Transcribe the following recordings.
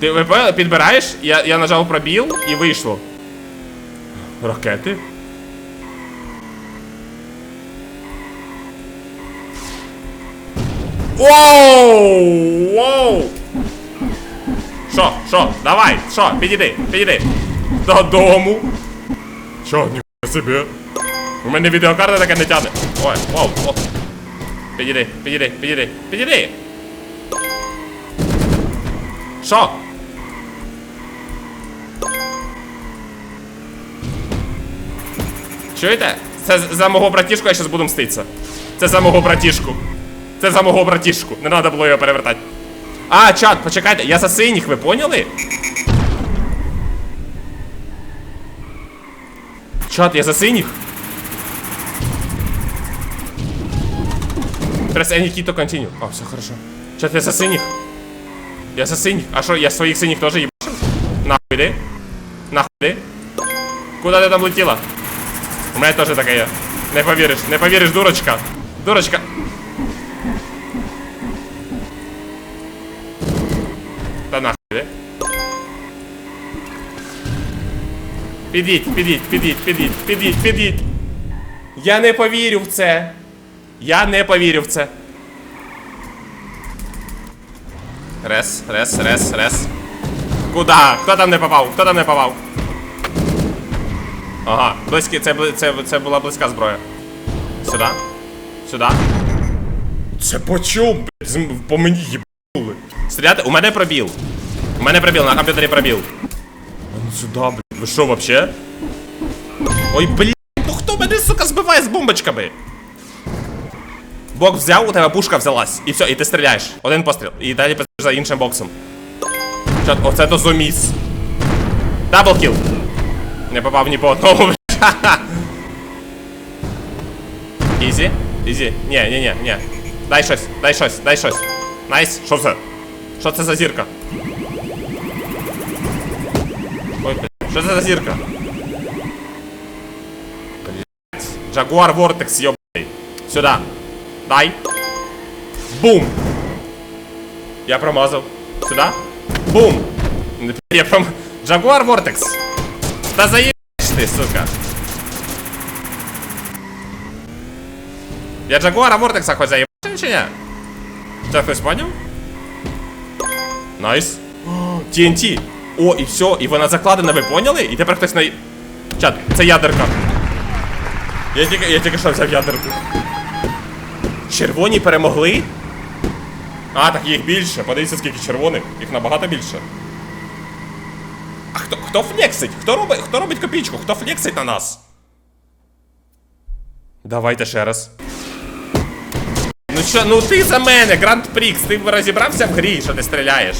Ти поняли? підбираєш, я, я нажав пробіл і вийшло. Ракети? Воу! Воу! Що, що, давай, що, підійди, підійди. Додому. Що, ніхуя собі. У мене відеокарта таке не тягне. Ой, воу, воу. Підійди, підійди, підійди, підійди. Що? Чуєте? Це за мого братішку я щас буду мститися. Це за мого братішку. Це за мого братішку. Не треба було його перевертати. А, чат, почекайте, я за синіх, ви поняли? Чат, я за синіх. Press any key to continue. О, все хорошо. Чат, я за синіх. Я за синіх. А що, я своїх синіх теж їбашив? Нахуй. Нахуй іди. Куда ти там летіла? У мене теж таке є. Не повіриш, не повіриш, дурочка. Дурочка. Та нахуй. Підіть, підіть, підіть, підіть, підіть, підіть. Я не повірю в це. Я не повірю в це. Рес, рес, рес, рес. Куда? Хто там не попав? Хто там не попав? Ага, близькі, це, це, це була близька зброя. Сюди. Сюди. Це по чому, блядь? По мені їбнули. Стріляти? У мене пробіл. У мене пробіл, на комп'ютері пробіл. А ну сюди, блядь. Ви що, вообще? Ой, блядь, ну хто мене, сука, збиває з бомбочками? Бок взяв, у тебе пушка взялась. І все, і ти стріляєш. Один постріл. І далі пиздиш за іншим боксом. Оце то зуміс. Даблкіл. Не попав ні по одному, блядь. Ха-ха. Ізі? Ізі. Ні, ні, ні, ні. Дай щось, дай щось, дай щось. Найс. Що це? Що це за зірка? Ой, блядь. Що це за зірка? Блядь. Jaguar Vortex, ёбаный. Сюда. Дай. Бум. Я промазав. Сюда. Бум. Я пром... Jaguar Vortex. Та заебешь ты, сука. Я Джагуара Вортекса хоч заебал чи ні? Це хтось поняв? Найс. TNT. О, і все, і вона закладена, ви поняли? І тепер хтось на... Чат, це ядерка. Я тільки, я тільки що взяв ядерку. Червоні перемогли? А, так їх більше. Подивіться, скільки червоних. Їх набагато більше. А хто, хто флексить? Хто робить, хто робить копійку? Хто флексить на нас? Давайте ще раз. Ну що, ну ти за мене, Гранд Прікс, ти розібрався в грі, що ти стріляєш.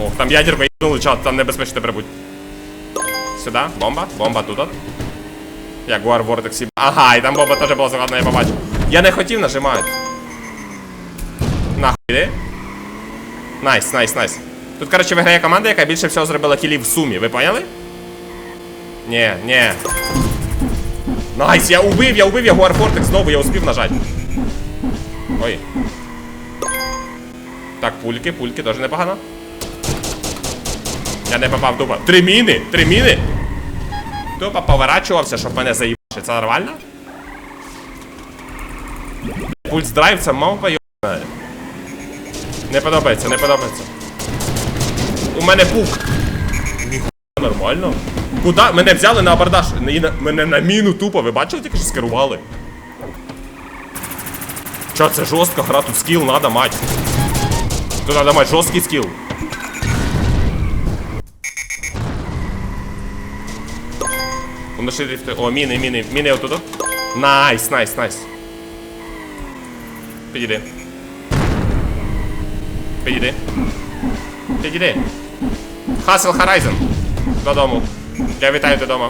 Ох, там ядерка їбнули, чат, там небезпечно прибудь. Сюди, бомба, бомба тут от. Ягуар Vortex. Ага, і там бомба теж була закладена, я побачив. Я не хотів нажимати. Нахуй іди. Найс, найс, найс. Тут, коротше, виграє команда, яка більше всього зробила кілів в сумі, ви поняли? Ні, ні. Найс, я убив, я убив Ягуар Vortex знову, я успів нажати. Ой. Так, пульки, пульки, теж непогано. Я не попав тупо. Три міни! Три міни! Тупо поворачувався, щоб мене заїбати. Це нормально? Пульс драйв це мавпа йобана. Не подобається, не подобається. У мене пук. Ніхуя нормально. Куда? Мене взяли на абордаж. Мене на міну тупо. Ви бачили, тільки що скерували? Чо, це жорстка гра, тут скіл надо мать. Тут надо мать жорсткий скіл. Воно ще дрифти. О, міни, міни, міни отут. Найс, найс, найс. Підійди. Підійди. Підійди. Хасл Horizon. Додому. Я вітаю додому.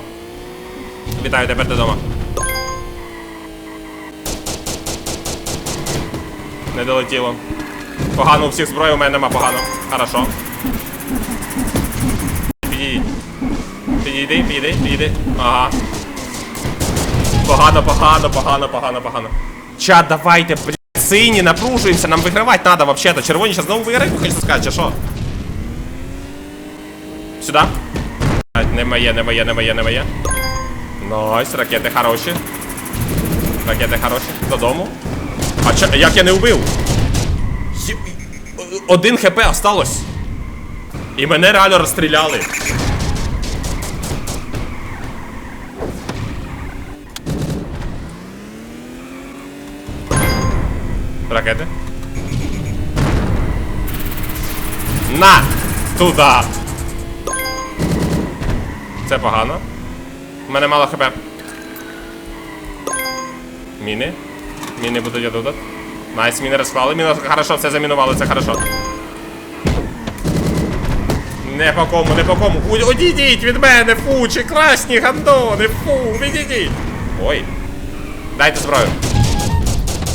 Вітаю тепер додому. Не долетіло. Погано у всіх зброї, у мене нема погано. Хорошо. Підійди. Підійди, підійди. Ага. Погано, погано, погано, погано, погано. Чат, давайте, блядь, сині, напружуємося, нам вигравати треба вообще-то. Червоні зараз знову виграють, хочеш сказати, чи що? Сюди. Не моє, не моє, не моє, не моє. Найс, ракети хороші. Ракети хороші. Додому. А чо, як я не вбив? Один хп осталось. І мене реально розстріляли. Ракети. На! Туда! Це погано. У мене мало хп. Міни. Міни будуть отут. Найс, міни розклали. Міни хорошо, все замінували, це хорошо. Не по кому, не по кому. Одійдіть від мене, фу, чи красні гандони, фу, відійдіть. Ой. Дайте зброю.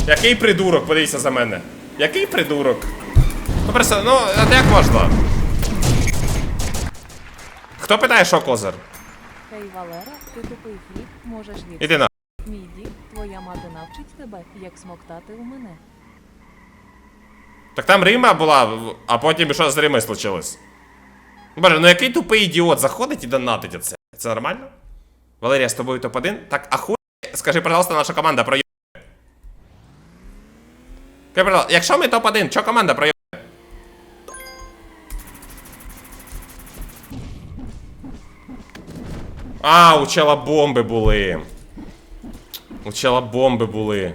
Який придурок, подивіться за мене. Який придурок? Ну просто, ну, а як можна? Хто питає, що козир? Хей, Валера, ти тупий фрік, можеш від Іди на. мій дід, твоя мати навчить тебе, як смоктати у мене. Так там Рима була, а потім що з Римою случилось? Боже, ну який тупий ідіот заходить і донатить оце? Це нормально? Валерія, з тобою топ-1? Так, а хуй, скажи, пожалуйста, наша команда проє. Якщо ми топ-1, що команда проє? А, у чела бомби були. У чела бомби були.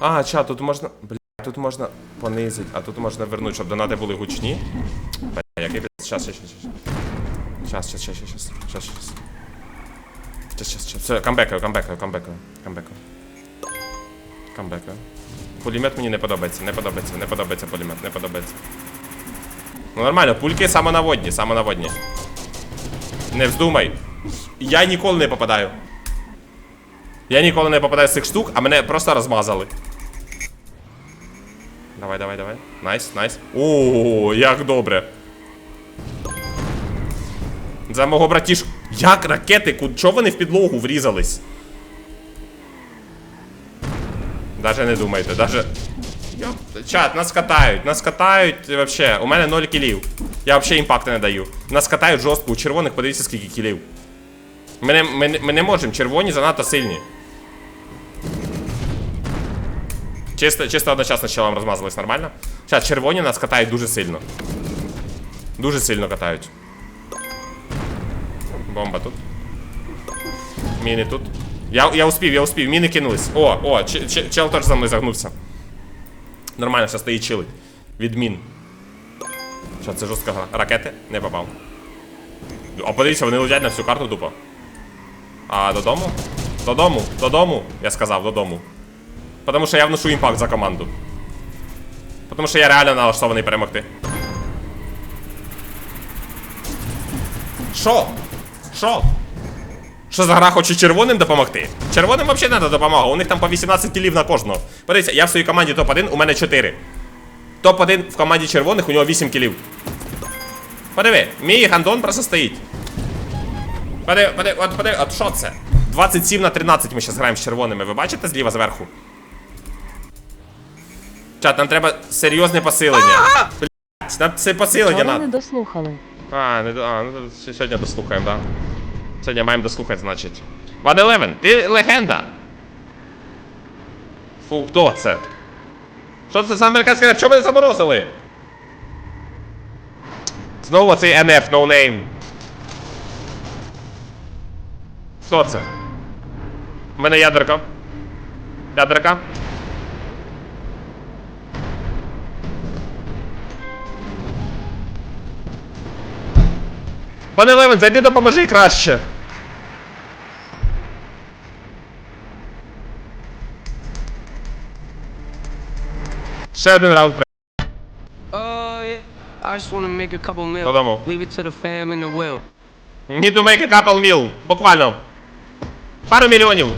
А, ча, тут можна. Бля, тут можна понизити, а тут можна вернути, щоб донати були гучні. Бля, який бля. Щас, щас, щас, щас. Щас, щас, щас, щас, щас, щас, щас. Щас, щас, щас. Все, камбекаю, камбекаю, камбекаю, камбекаю. Камбекаю. Пулемет мені не подобається, не подобається, не подобається пулемет, не подобається. Ну нормально, пульки самонаводні, самонаводні. Не вздумай. Я ніколи не попадаю. Я ніколи не попадаю з цих штук, а мене просто розмазали. Давай, давай, давай. Найс, найс. О, як добре. За мого братішку. Як ракети? Ку- Чого вони в підлогу врізались? Даже не думайте, даже. Йоп, Чат, нас катають, нас катають вообще. У мене 0 кілів. Я взагалі імпакти не даю. Нас катають жорстко, у червоних подивіться скільки кілів. Ми не, ми, ми не можемо, червоні занадто сильні. Чисто, чисто одночасно челом розмазались нормально. Зараз червоні нас катають дуже сильно. Дуже сильно катають. Бомба тут. Міни тут. Я, я успів, я успів, міни кинулись. О, о, чел теж за мною загнувся. Нормально, все стоїть чилить. Від мін. Що, це жорстка гра. Ракети? Не попав. А подивіться, вони летять на всю карту тупо. А додому? Додому, додому, я сказав, додому. Потому що я вношу імпакт за команду. Потому що я реально налаштований перемогти. Що? Що? Що за гра хоче червоним допомогти? Червоним взагалі не треба допомога, у них там по 18 кілів на кожного. Подивіться, я в своїй команді топ-1, у мене 4. Топ-1 в команді червоних, у нього 8 кілів. Подиви, мій гандон просто стоїть. Подиви, подиви, от подиви, от що це? 27 на 13 ми зараз граємо з червоними. Ви бачите зліва зверху? Чат, нам треба серйозне посилення. Блять, нам це посилення надо. не дослухали. А, не а, ну сьогодні дослухаємо, да. Сьогодні маємо дослухати, значить. Ван Елевен, ти легенда. Фу, хто це? Що це за американська реп? Чого мене заморозили? Знову цей NF, no name. Хто це? У мене ядерка. Ядерка. Пане Левен, зайди допоможи краще. Ще один раунд. Oh yeah. I just want to make a couple mil. Додому. Leave it to the fam and the will. Need to make a couple mil. Буквально. Пару мільйонів.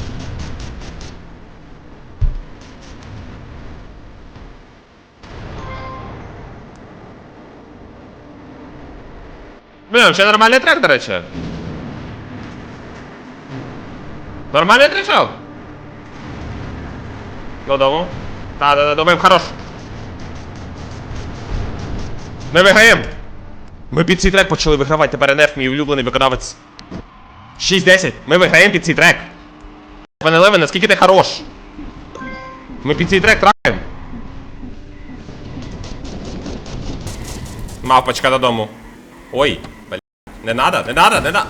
Блін, ще нормальний трек, до речі. Нормальний тречок. Додому. Та, да, да, думаємо, хорош. Ми виграємо! Ми під цей трек почали вигравати, тепер НФ, мій улюблений виконавець. 6-10. Ми виграємо під цей трек. Пане Леве, наскільки ти хорош? Ми під цей трек тракаємо. Мавпочка додому. Ой, бля. Не надо, не надо, не надо.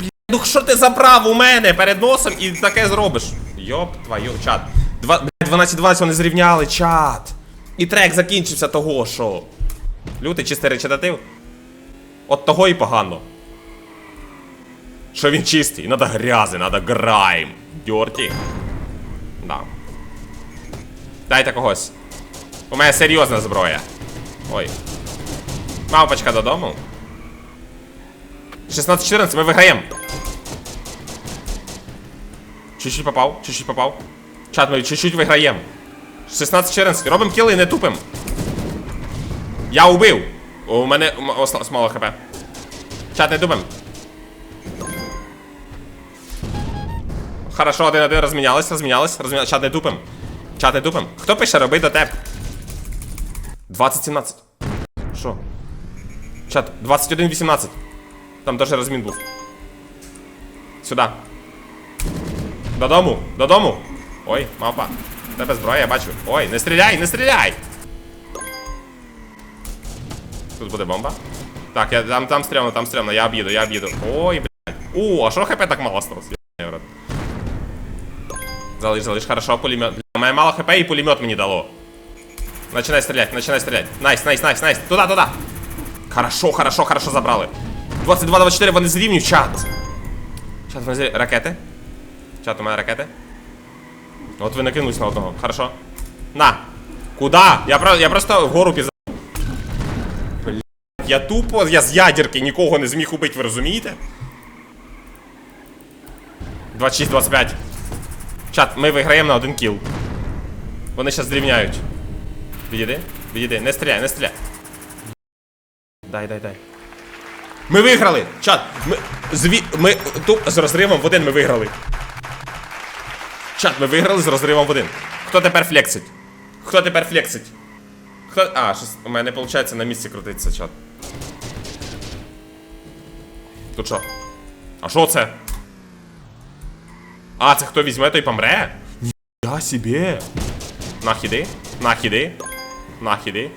Бля, ну що ти забрав у мене перед носом і таке зробиш? Йоп, твою, чат. Два- бля, 12-20 вони зрівняли, чат. І трек закінчився того, що. Лютий чистий речитатив. От того і погано. Що він чистий, надо грязи, надо грайм. Дьорті. Да. Дайте когось. У мене серйозна зброя. Ой. Мавпочка додому. 16-14, ми виграємо. Чуть-чуть попав, чуть-чуть попав. Чат, ми чуть-чуть виграємо. 16-14, робимо кіли і не тупим. Я убив. У мене м- о, сла- смало хп. Чат, не тупим. Хорошо, один-один розмінялись, розмінялись, розмінялись. Чат, не тупим. Чат, не тупим. Хто пише, роби до тебе? 20-17. Що? Чат, 21-18. Там теж розмін був. Сюди. Додому, додому. Ой, мапа. Тебе зброя, я бачу. Ой, не стріляй, не стріляй! Тут буде бомба. Так, я, там, там стрімно, там стрімно, я об'їду, я об'їду. Ой, блядь. О, а що хп так мало сталося? Я в рот. Залиш, залиш, хорошо, пулемет. Бля, у мене мало хп і пулемет мені дало. Начинай стрелять, начинай стрелять. Найс, найс, найс, найс. Туда, туда. Хорошо, хорошо, хорошо забрали. 22-24, вони зрівнюють чат. Чат, вони зрівнюють. Ракети. Чат, у мене ракети. От ви накинулись на одного. Хорошо. На. Куда? Я, про, я просто вгору піза. Я тупо, я з ядерки нікого не зміг убити, ви розумієте? 26-25. Чат, ми виграємо на один кіл. Вони зараз зрівняють. Відійди, відійди, не стріляй, не стріляй. Дай, дай, дай. Ми виграли! Чат! Ми, зві, ми туп з розривом в один ми виграли. Чат, ми виграли з розривом в один. Хто тепер флексить? Хто тепер флексить? Хто. А, щось у мене виходить на місці крутиться, чат. Тут що? А що це? А, це хто візьме, той помре? Я собі. Нахіди, нахіди, нахіди.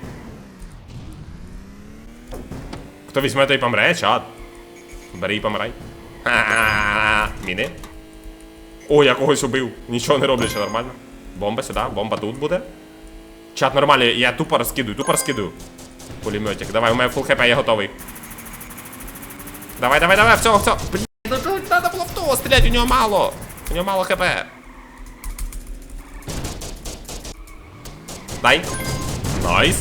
Хто візьме, той помре, чат. Бери і помирай. Міни. О, я когось убив. Нічого не роблячи, нормально. Бомба сюди, бомба тут буде. Чат нормально, я тупо розкидую, тупо розкидую. Пулеметик. Давай, у мене фул хп, я готовий. Давай, давай, давай, все, все. Блін, ну тут треба було в того стріляти, у нього мало. У нього мало хп. Дай. Найс.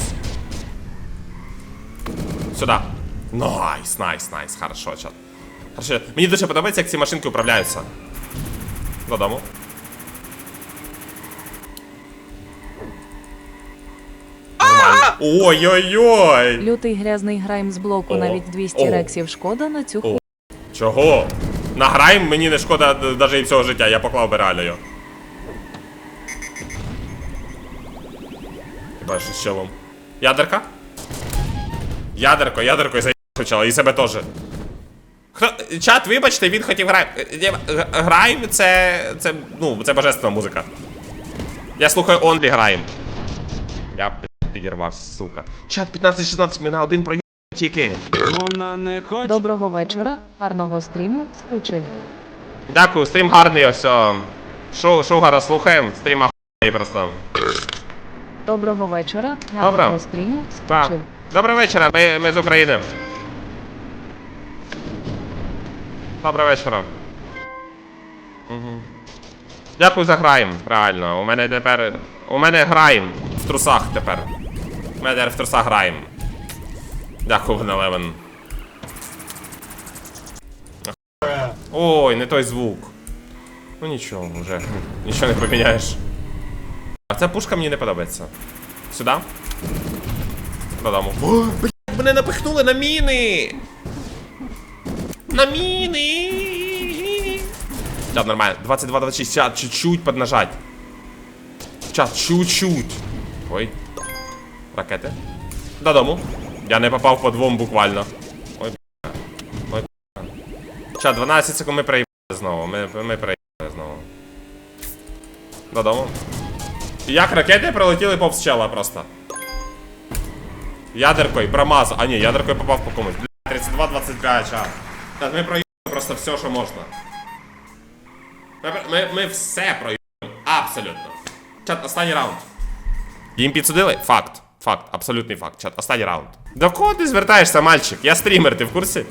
Сюда. Найс, найс, найс. Хорошо, чат. Хорошо. Мені дуже подобається, як ці машинки управляються. Додому. Ой-ой-ой! Лютий грязний грайм з блоку О, навіть 200 о. рексів шкода на цю О. ху... Чого? Награєм мені не шкода навіть і всього життя, я поклав би реально його. Хіба що з челом. Ядерка? Ядерко, ядерко і заїхала, і себе теж. Хто... Чат, вибачте, він хотів грай. Грайм це. це. ну, це божественна музика. Я слухаю онлі грайм. Я підірвався, сука. Чат 15-16, ми один пройом тільки. Вона не хоче. Доброго вечора, гарного стріму, скучив. Дякую, стрім гарний ось. о. Шоу, шоу гарно слухаємо, стрім охуєнний просто. Доброго вечора, Добре. гарного стріму, Так. скучив. Доброго вечора, ми, ми з України. Доброго вечора. Угу. Дякую за граєм, реально. У мене тепер. У мене граєм в трусах тепер. Тепер в трусах. Дякую, Гнелевен. Ой, не той звук. Ну нічого, вже. Нічого не поміняєш. А ця пушка мені не подобається. Сюди? Додому. О, блядь, мене напихнули на міни! На міни! Чат, нормально. 22-26, чат, чуть-чуть поднажать. Чат, чуть-чуть. Ой. Ракети. Додому. Я не попав по двом буквально. Ой, бля. Ой, бля. Ча, 12 секунд ми проїбали знову. Ми, ми проїбали знову. Додому. Як ракети пролетіли повз чела просто. Ядеркою промазав. А ні, ядеркою попав по комусь. Бля, 32-25, ча. Та Ми проїбали просто все, що можна. Ми, ми, ми все проїбали. Абсолютно. Чат, останній раунд. Їм підсудили? Факт. Факт, абсолютний факт. Чат, останній раунд. До кого ти звертаєшся, мальчик? Я стрімер, ти в курсі?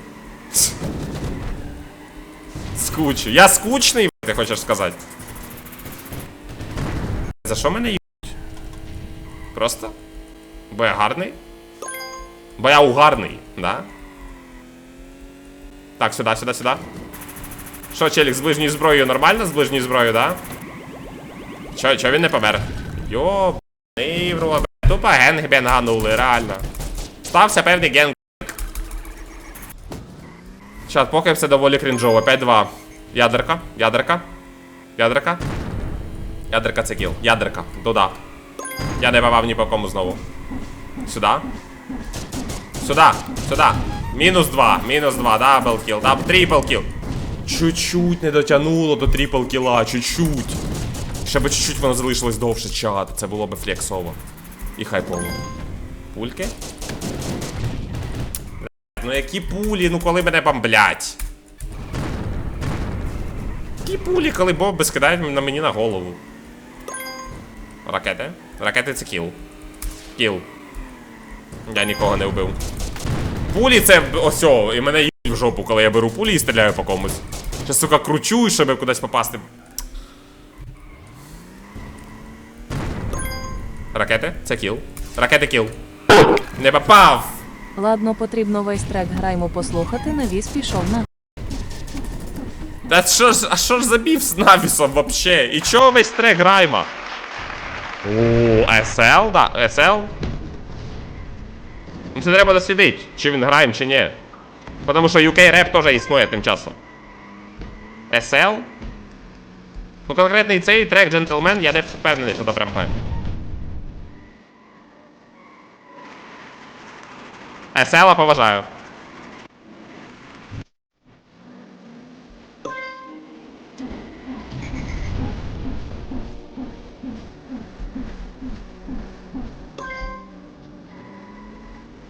Скучу. Я скучний, ти хочеш сказати. За що мене їбуть? Просто? Бо я гарний? Бо я угарний, да? Так, сюди, сюди, сюди. Що, челік, з ближньою зброєю нормально? З ближньою зброєю, да? Чо, чо він не помер? Йо, рот. Тупо генг бенганули, реально. Стався певний генг. Чат, поки все доволі крінжово. 5-2. Ядерка, ядерка. Ядерка. Ядерка це кіл. Ядерка. Туда. Я не попав ні по кому знову. Сюда. Сюда. Сюда. Мінус 2. Мінус 2. Дабл кіл. Дабл трипл кіл. Чуть-чуть не дотягнуло до трипл кіла. Чуть-чуть. Ще би чуть-чуть воно залишилось довше чат. Це було би флексово. І хайпово. Пульки? Ну які пулі, ну коли мене бомблять. Які пулі, коли бомби скидають на мені на голову. Ракети? Ракети це кіл. Кіл. Я нікого не вбив. Пулі це ось о, і мене їбуть в жопу, коли я беру пулі і стріляю по комусь. Ще, сука, кручу, щоб кудись попасти. Ракети? Це кіл. Ракети кіл. Не попав! Ладно, потрібно весь трек граймо послухати, навіс пішов на. Та що ж, а що ж за біф з Навісом вообще? І чого весь трек грайма? О, SL, да, SL? Ну це треба дослідити, чи він граєм, чи ні. Потому що UK реп теж існує тим часом. SL? Ну конкретний цей трек Gentleman, я не впевнений, що то прям грає. SL поважаю.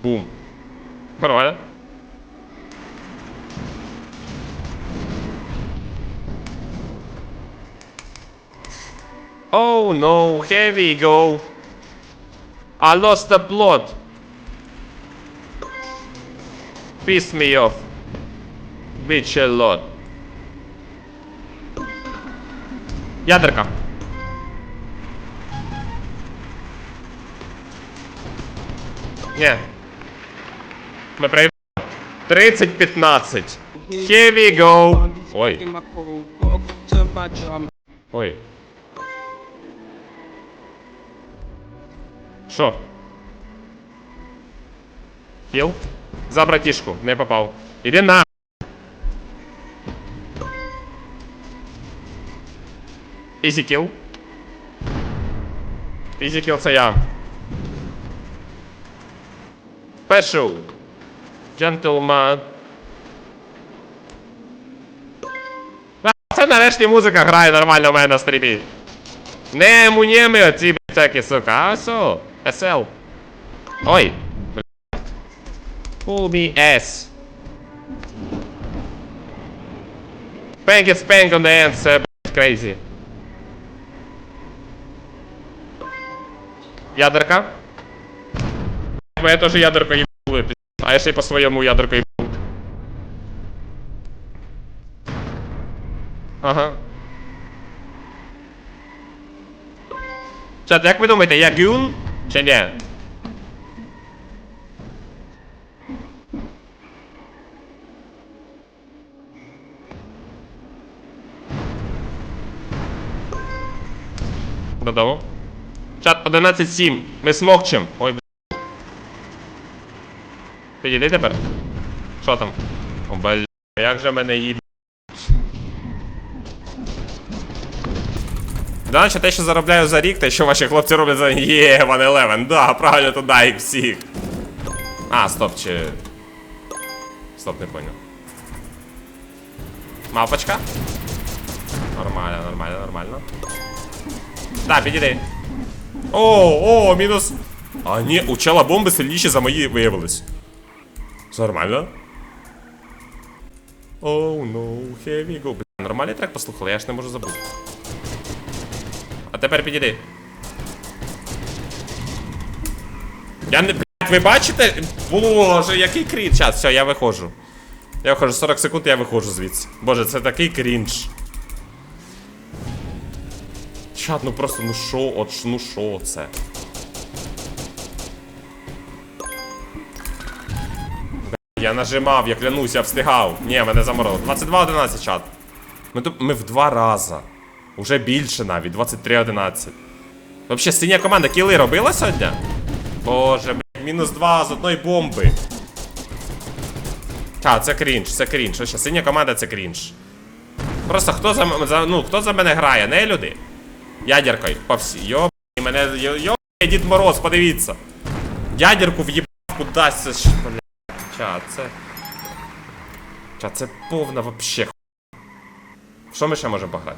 Бум. Нормально. Oh no, here we go. I lost the plot. Piss me off. Bitch a lot. Ядерка. Ні. Ми проїб... 30-15. Here we go. Ой, In my core, gotta go to my drum. ой. Що? Кіл? За братішку, не попав. Іди на. Ізі кіл. Ізі кіл це я. Першу. Джентльмен. Це нарешті музика грає нормально у мене на стрімі. Не муніми оці блядь, сука. А що? SL. Ой. Ass. Spank it spank on the end, це блядь, crazy. Ядерка. Моя теж ядерка їбули. А я ще по своєму ядерку їбу. Ага. Чат, як ви думаєте, я гюн? Чи ні? Додому. Чат 11-7. Ми смокчем. Ой, бля. Підійди тепер. Що там? О, бля, як же мене їб... Да, наче те, що заробляю за рік, те, що ваші хлопці роблять за є, One Eleven, да, правильно туди їх всіх. А, стоп, чи. Стоп, не понял. Мавпочка? Нормально, нормально, нормально. Так, підійди. О, о, мінус. А ні, у чела бомби сильніші за мої виявились. Все нормально? Оу, ну, here we go. Бля, нормальний трек послухали, я ж не можу забути. А тепер підійди. Я не. Блять, ви бачите? Боже, який крінж. Час, все, я виходжу. Я виходжу 40 секунд, я виходжу звідси. Боже, це такий крінж. Чат, ну просто, ну шо, от ну шо це? Я нажимав, я клянусь, я встигав. Ні, мене заморозило. 22-11 чат. Ми, тут, ми в два рази. Уже більше навіть, 23-11. Вообще, синя команда кіли робила сьогодні? Боже, блядь, мінус 2 з одної бомби. Та, це крінж, це крінж. Вообще, синя команда це крінж. Просто хто за, за, ну, хто за мене грає, не люди? Ядеркою, по всей. Йо, мене, йо, Дід Мороз, подивіться. Ядерку в'їбав кудись, це бля. Ча, це... Ча, це повна вообще Що ми ще можемо пограти?